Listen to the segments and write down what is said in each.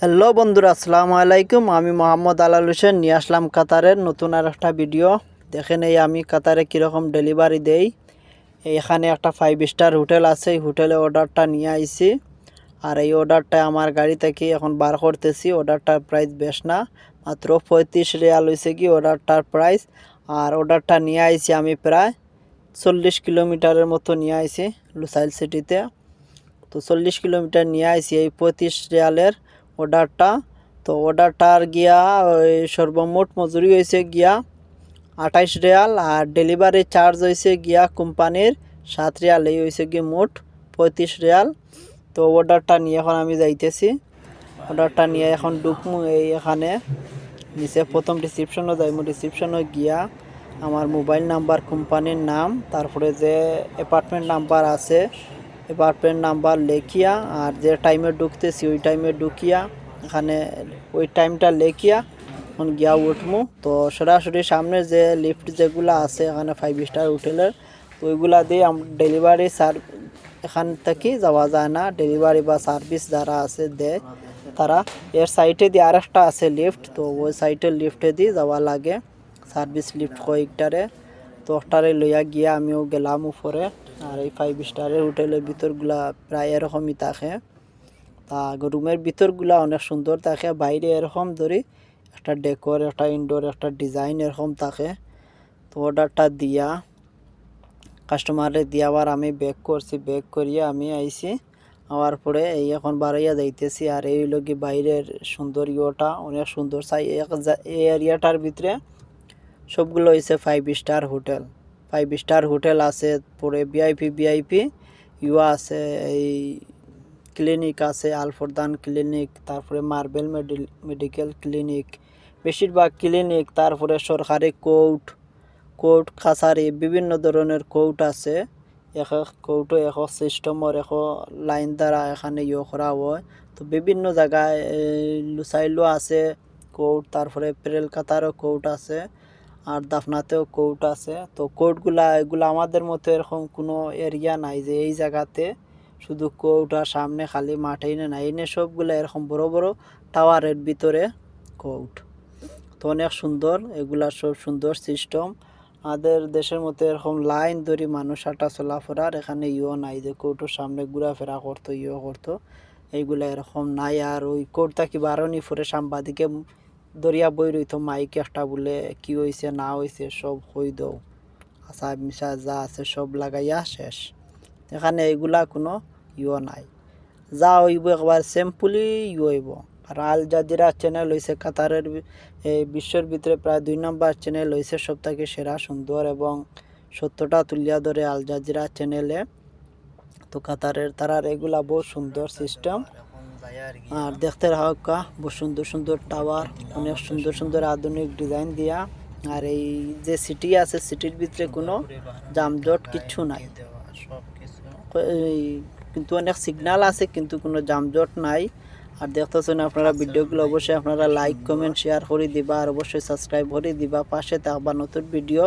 Hello বন্ধুরা, আসসালামু আলাইকুম। আমি মোহাম্মদ আলাল হোসেন, নিয়ে আসলাম কাতারের নতুন আর একটা ভিডিও। দেখেন এই আমি কাতারে কীরকম ডেলিভারি দেই। এখানে একটা ফাইভ স্টার হোটেল আছে, এই হোটেলে অর্ডারটা নিয়ে আইছি। আর এই অর্ডারটা আমার গাড়ি থেকে এখন বার করতেছি, অর্ডারটার প্রাইস বেশ না। মাত্র পঁয়ত্রিশ রিয়াল হয়েছে কি অর্ডারটার প্রাইস আর অর্ডারটা নিয়ে আইছি আমি প্রায় চল্লিশ কিলোমিটারের মতো নিয়ে আইছি, লুসাইল সিটিতে। তো চল্লিশ কিলোমিটার নিয়ে আইছি এই পঁয়ত্রিশ রিয়ালের। অর্ডারটা। তো অর্ডারটার গিয়া ওই সর্বমোট মজুরি হয়েছে গিয়া আঠাইশ রিয়াল আর ডেলিভারি চার্জ হয়েছে গিয়া কোম্পানির সাত রিয়াল। এই হয়েছে গিয়ে মোট পঁয়ত্রিশ রিয়াল। তো অর্ডারটা নিয়ে এখন আমি যাইতেছি। অর্ডারটা নিয়ে এখন ঢুকমু এই এখানে। নিচে প্রথম রিসিপশনও যাইমু। রিসিপশনও গিয়া আমার মোবাইল নাম্বার, কোম্পানির নাম, তারপরে যে অ্যাপার্টমেন্ট নাম্বার আছে অ্যাপার্টমেন্ট নাম্বার লেখিয়া, আর যে টাইমে ঢুকতেছি, ওই টাইমে ঢুকিয়া, এখানে ওই টাইমটা লেখিয়া, এখন গিয়া উঠমু। তো সরাসরি সামনে যে লিফট যেগুলো আছে, এখানে ফাইভ স্টার হোটেলের, তো ওইগুলা দিয়ে ডেলিভারি সার এখান থেকে যাওয়া যায় না। ডেলিভারি বা সার্ভিস যারা আছে দেয় তারা। এর সাইডে দিয়ে আরেকটা আছে লিফট তো ওই সাইডের লিফটে দিয়ে যাওয়া লাগে। সার্ভিস লিফট কয়েকটারে। তো ওটারে লইয়া গিয়া আমিও গেলাম উপরে। আর এই ফাইভ স্টারের হোটেলের ভিতরগুলা প্রায় এরকমই থাকে। তা রুমের ভিতরগুলা অনেক সুন্দর থাকে, বাইরে এরকম ধরি একটা ডেকোর একটা ইনডোর একটা ডিজাইন এরকম থাকে। তো অর্ডারটা দিয়া কাস্টমারে দিয়ে আবার আমি ব্যাক করছি ব্যাক করিয়ে আমি আইছি। আওয়ার পরে এই এখন বাড়াইয়া যাইতেছি আর এই লোক বাইরের সৌন্দর্যটা অনেক সুন্দর। চাই এই এরিয়াটার ভিতরে সবগুলো হয়েছে five star hotel five star hotel আছে, পরে ভিআইপি ভিআইপি ইউ আছে, এই ক্লিনিক আছে, আলফরদান ক্লিনিক তারপরে মার্বেল মেডিকেল ক্লিনিক বেশিরভাগ ক্লিনিক তারপরে সরকারি কোর্ট কোর্ট কাছারি বিভিন্ন ধরনের কোর্ট আছে। এক এক কোর্টও এক এক সিস্টেমর এক লাইন দ্বারা এখানে ইয়ে করা হয়। তো বিভিন্ন জায়গায় লুসাইলো আছে কোর্ট তারপরে পেরেল কাতারও কোর্ট আছে। আর দাফনাতেও কোর্ট আছে। তো কোর্টগুলা এগুলো আমাদের মতো এরকম কোনো এরিয়া নাই যে এই জায়গাতে শুধু কোর্ট আর সামনে খালি মাঠেই না নাই। এনে সবগুলো এরকম বড় বড় টাওয়ারের ভিতরে কোর্ট তো অনেক সুন্দর, এগুলা সব সুন্দর সিস্টেম আমাদের দেশের মতো এরকম লাইন ধরে মানুষ হাঁটা চলাফেরার এখানে ইও নাই যে কোর্টের সামনে ঘোরাফেরা করতো, ইও করতো। এইগুলা এরকম নাই আর ওই কোর্টটা কি বারণি ফুরে সাংবাদিকে দরিয়া বই রইতো, মাইক একটা বলে, কি হয়েছে না হয়েছে সব হই দাও। আশা মিশা যা আছে সব লাগাইয়া শেষ। এখানে এইগুলা কোনো ইও নাই। যা হইব একবার সিম্পলি ই হইব। আর আল জাজিরা চ্যানেল হয়েছে কাতারের এই বিশ্বের ভিতরে প্রায় দুই নম্বর চ্যানেল হয়েছে সব থেকে সেরা, সুন্দর এবং সত্যটা তুলিয়া ধরে আল জাজিরা চ্যানেলে তো কাতারের তারার এগুলা বহু সুন্দর সিস্টেম আর দেখতে রাখা বহু সুন্দর সুন্দর টাওয়ার অনেক সুন্দর সুন্দর আধুনিক ডিজাইন দিয়া। আর এই যে সিটি আছে সিটির ভিতরে কোনো যানজট কিচ্ছু নাই। কিন্তু অনেক সিগন্যাল আছে কিন্তু কোনো যানজট নাই। আর দেখতেছেন আপনারা ভিডিওগুলো অবশ্যই আপনারা লাইক কমেন্ট শেয়ার করে দিবা। আর অবশ্যই সাবস্ক্রাইব করে দিবা। পাশে থাকবা নতুন ভিডিও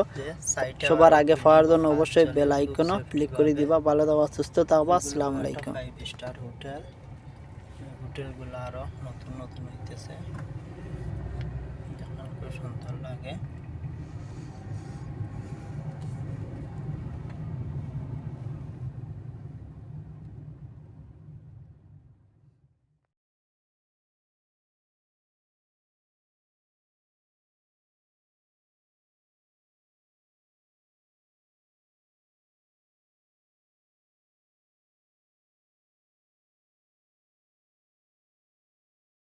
সবার আগে পাওয়ার জন্য অবশ্যই বেল আইকনও ক্লিক করে দিবা। ভালো থাকবা সুস্থ থাকবা। আসসালামু আলাইকুম। স্টার হোটেল হোটেলগুলো আরও নতুন নতুন হইতেছে। খুব সুন্দর লাগে।